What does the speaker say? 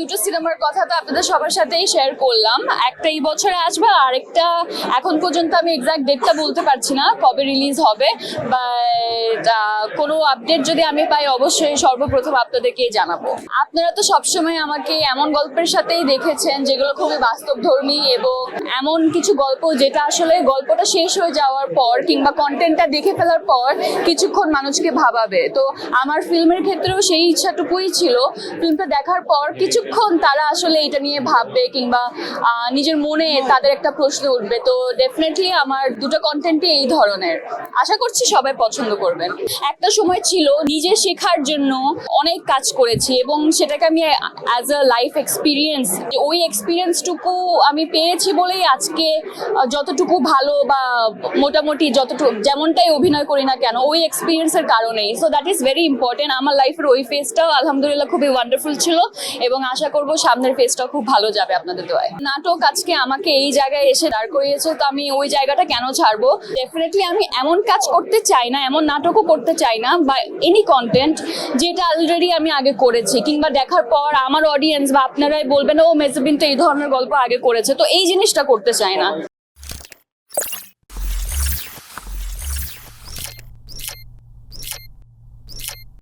দুটো সিনেমার কথা তো আপনাদের সবার সাথেই শেয়ার করলাম। একটা এই বছরে আসবে, আর আরেকটা এখন পর্যন্ত আমি এক্সাক্ট ডেটটা বলতে পারছি না, কবে রিলিজ হবে। বা কোনো আপডেট যদি আমি পাই, অবশ্যই সর্বপ্রথম আপনাদেরকে জানাব। আপনারা তো সবসময় আমাকে এমন গল্পের সাথেই দেখেছেন, যেগুলো খুবই বাস্তবধর্মী এবং এমন কিছু গল্প যেটা আসলে গল্পটা শেষ হয়ে যাওয়ার পর কিংবা কন্টেন্টটা দেখে ফেলার পর কিছুক্ষণ মানুষকে ভাবাবে। তো আমার ফিল্মের ক্ষেত্রেও সেই ইচ্ছাটুকুই ছিল। ফিল্মটা দেখার পর কিছুক্ষণ তারা আসলে এটা নিয়ে ভাববে কিংবা নিজের মনে তাদের একটা প্রশ্ন উঠবে। তো ডেফিনেটলি আমার দুটো কন্টেন্টই এই ধরনের। আশা করছি সবাই পছন্দ করবেন। একটা সময় ছিল নিজে শেখার জন্য অনেক কাজ করেছি এবং সেটাকে আমি অ্যাজ আ লাইফ এক্সপিরিয়েন্স ওই এক্সপিরিয়েন্সটুকু আমি পেয়েছি বলেই আজকে যতটুকু ভালো বা মোটামুটি যতটুকু, যেমনটাই অভিনয় করি না কেন, ওই এক্সপিরিয়েন্সের কারণেই। So that is very important আমার লাইফের ওই ফেজটাও আলহামদুলিল্লাহ খুবই ওয়ান্ডারফুল ছিল এবং আশা করব সামনের ফেসটা খুব ভালো যাবে আপনাদের দোয়ায় নাটক আজকে আমাকে এই জায়গায় এসে দাঁড় করিয়েছে, তো আমি ওই জায়গাটা কেন ছাড়বো? ডেফিনেটলি আমি এমন কাজ করতে চাই না, এমন নাটকও করতে চাই না, বা এনি কন্টেন্ট যেটা অলরেডি আমি আগে করেছি, কিংবা দেখার পর আমার অডিয়েন্স বা আপনারাই বলবেন, ও মেজবিন তো এই ধরনের গল্প আগে করেছে। তো এই জিনিসটা করতে চাই না।